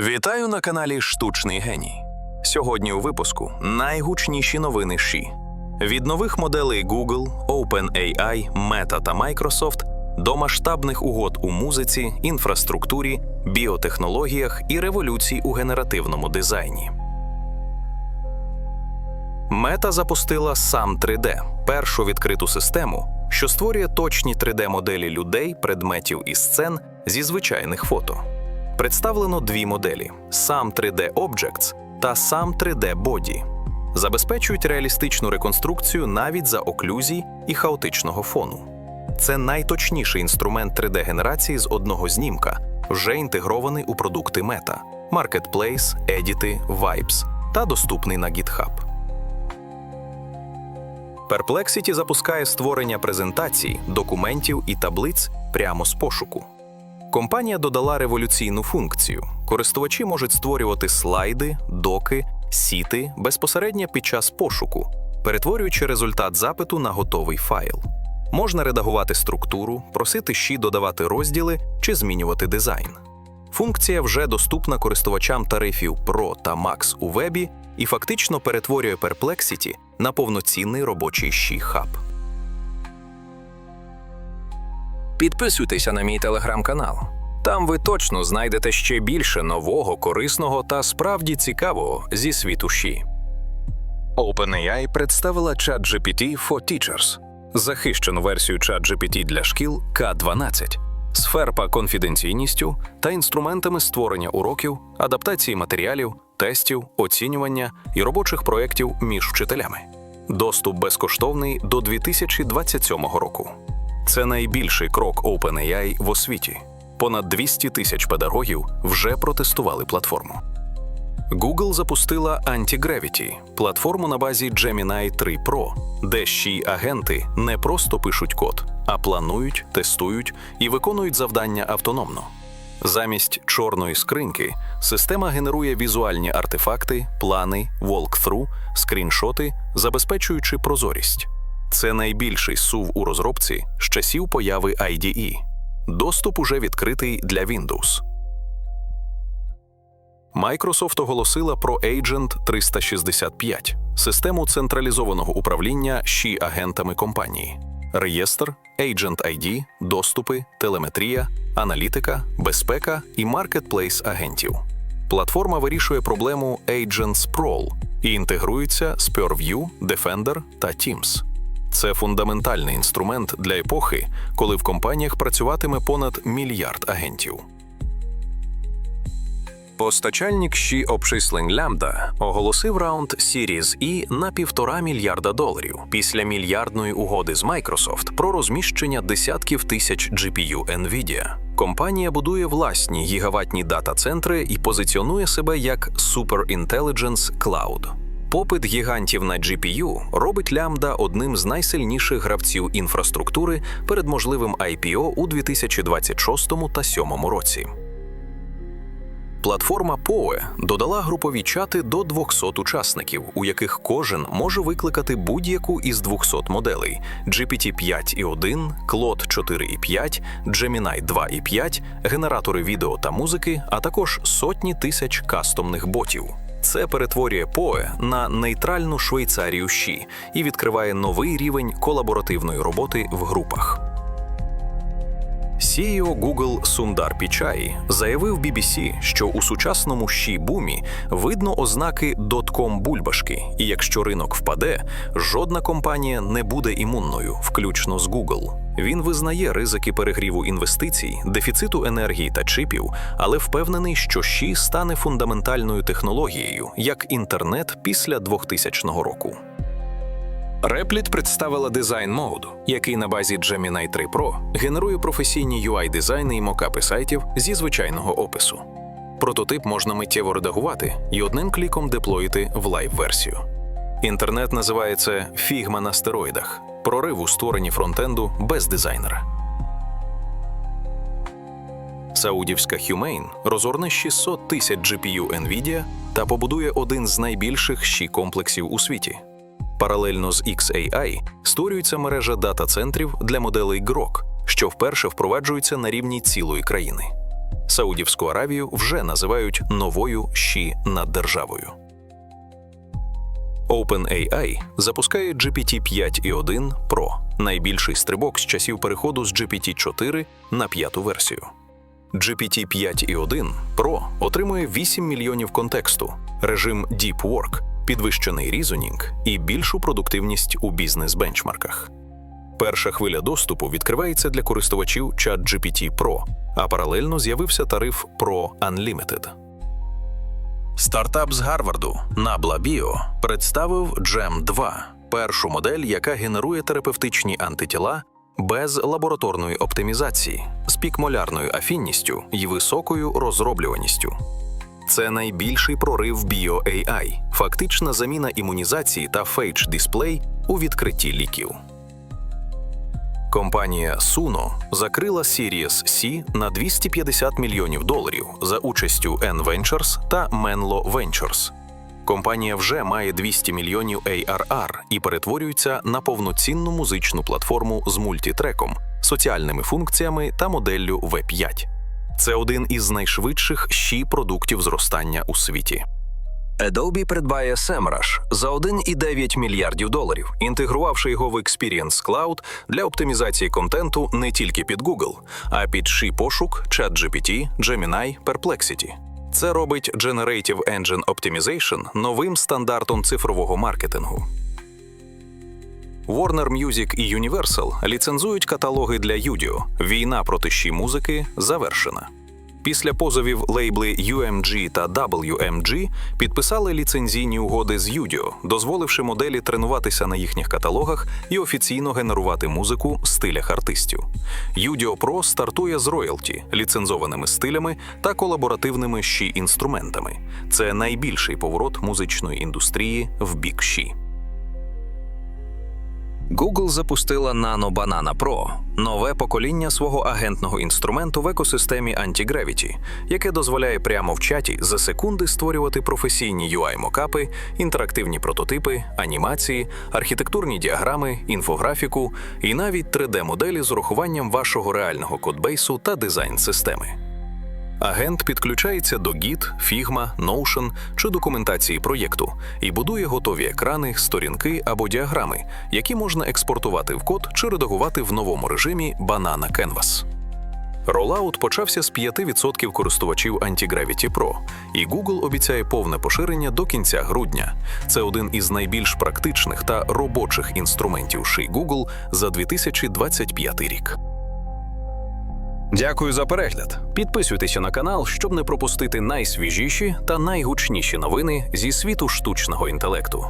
Вітаю на каналі Штучний геній. Сьогодні у випуску найгучніші новини ШІ. Від нових моделей Google, OpenAI, Meta та Microsoft до масштабних угод у музиці, інфраструктурі, біотехнологіях і революцій у генеративному дизайні. Мета запустила сам 3D – першу відкриту систему, що створює точні 3D-моделі людей, предметів і сцен зі звичайних фото. Представлено дві моделі: сам 3D Objects та сам 3D Body. Забезпечують реалістичну реконструкцію навіть за оклюзій і хаотичного фону. Це найточніший інструмент 3D-генерації з одного знімка, вже інтегрований у продукти Meta, Marketplace, Edit, Vibes та доступний на GitHub. Perplexity запускає створення презентацій, документів і таблиць прямо з пошуку. Компанія додала революційну функцію. Користувачі можуть створювати слайди, доки, сіти безпосередньо під час пошуку, перетворюючи результат запиту на готовий файл. Можна редагувати структуру, просити щі додавати розділи чи змінювати дизайн. Функція вже доступна користувачам тарифів Pro та Max у вебі і фактично перетворює Perplexity на повноцінний робочий щі хаб. Підписуйтеся на мій телеграм-канал. Там ви точно знайдете ще більше нового, корисного та справді цікавого зі світу ШІ. OpenAI представила ChatGPT for Teachers – захищену версію ChatGPT для шкіл К12 з ферпа конфіденційністю та інструментами створення уроків, адаптації матеріалів, тестів, оцінювання і робочих проєктів між вчителями. Доступ безкоштовний до 2027 року. Це найбільший крок OpenAI в освіті. Понад 200 тисяч педагогів вже протестували платформу. Google запустила Anti-Gravity – платформу на базі Gemini 3 Pro, де ще й агенти не просто пишуть код, а планують, тестують і виконують завдання автономно. Замість чорної скриньки система генерує візуальні артефакти, плани, walkthrough, скріншоти, забезпечуючи прозорість. Це найбільший сув у розробці з часів появи IDE. Доступ уже відкритий для Windows. Microsoft оголосила про Agent 365 – систему централізованого управління щі агентами компанії. Реєстр, Agent ID, доступи, телеметрія, аналітика, безпека і маркетплейс агентів. Платформа вирішує проблему Agent Sprawl і інтегрується з Purview, Defender та Teams. Це фундаментальний інструмент для епохи, коли в компаніях працюватиме понад мільярд агентів. Постачальник щі обчислень Lambda оголосив раунд Series E на півтора мільярда доларів після мільярдної угоди з Microsoft про розміщення десятків тисяч GPU NVIDIA. Компанія будує власні гігаватні дата-центри і позиціонує себе як Super Intelligence Cloud. Попит гігантів на GPU робить Lambda одним з найсильніших гравців інфраструктури перед можливим IPO у 2026 та 2007 році. Платформа POE додала групові чати до 200 учасників, у яких кожен може викликати будь-яку із 200 моделей: GPT 5.1, Claude 4.5, Gemini 2.5, генератори відео та музики, а також сотні тисяч кастомних ботів. Це перетворює POE на нейтральну Швейцарію щі і відкриває новий рівень колаборативної роботи в групах. CEO Google Сундар Пічай заявив BBC, що у сучасному щі бумі видно ознаки дотком бульбашки, і якщо ринок впаде, жодна компанія не буде імунною, включно з Google. Він визнає ризики перегріву інвестицій, дефіциту енергії та чипів, але впевнений, що щі стане фундаментальною технологією, як інтернет після 2000 року. Replit представила дизайн Mode, який на базі Gemini 3 Pro генерує професійні UI-дизайни і мокапи сайтів зі звичайного опису. Прототип можна миттєво редагувати і одним кліком деплоїти в лайв-версію. Інтернет називає це фігма на стероїдах, прорив у створенні фронтенду без дизайнера. Саудівська Humane розгорне 600 тисяч GPU NVIDIA та побудує один з найбільших щі комплексів у світі. Паралельно з XAI створюється мережа дата-центрів для моделей GROK, що вперше впроваджується на рівні цілої країни. Саудівську Аравію вже називають новою щі наддержавою. OpenAI запускає GPT-5.1 Pro – найбільший стрибок з часів переходу з GPT-4 на п'яту версію. GPT-5.1 Pro отримує 8 мільйонів контексту, режим Deep Work, підвищений різонінг і більшу продуктивність у бізнес-бенчмарках. Перша хвиля доступу відкривається для користувачів ChatGPT Pro, а паралельно з'явився тариф Pro Unlimited. Стартап з Гарварду Nabla Bio представив Gem 2 першу модель, яка генерує терапевтичні антитіла без лабораторної оптимізації, з пікмолярною афінністю і високою розроблюваністю. Це найбільший прорив BioAI, фактична заміна імунізації та фейдж-дисплей у відкритті ліків. Компанія Suno закрила Series C на 250 мільйонів доларів за участю N Ventures та Menlo Ventures. Компанія вже має 200 мільйонів ARR і перетворюється на повноцінну музичну платформу з мультітреком, соціальними функціями та моделлю V5. Це один із найшвидших щі продуктів зростання у світі. Adobe придбає SEMrush за 1,9 мільярдів доларів, інтегрувавши його в Experience Cloud для оптимізації контенту не тільки під Google, а під ши пошук, ChatGPT, Gemini, Perplexity. Це робить Generative Engine Optimization новим стандартом цифрового маркетингу. Warner Music і Universal ліцензують каталоги для Юдіо. Війна проти щі музики завершена. Після позовів лейбли UMG та WMG підписали ліцензійні угоди з Юдіо, дозволивши моделі тренуватися на їхніх каталогах і офіційно генерувати музику в стилях артистів. Юдіо Pro стартує з роялті, ліцензованими стилями та колаборативними щі інструментами. Це найбільший поворот музичної індустрії в бік щі. Google запустила Nano Banana Pro – нове покоління свого агентного інструменту в екосистемі Anti-Gravity, яке дозволяє прямо в чаті за секунди створювати професійні UI-мокапи, інтерактивні прототипи, анімації, архітектурні діаграми, інфографіку і навіть 3D-моделі з урахуванням вашого реального кодбейсу та дизайн-системи. Агент підключається до Git, Figma, Notion чи документації проєкту і будує готові екрани, сторінки або діаграми, які можна експортувати в код чи редагувати в новому режимі Banana Canvas. Ролаут почався з 5% користувачів Anti-Gravity Pro, і Google обіцяє повне поширення до кінця грудня. Це один із найбільш практичних та робочих інструментів ши Google за 2025 рік. Дякую за перегляд. Підписуйтеся на канал, щоб не пропустити найсвіжіші та найгучніші новини зі світу штучного інтелекту.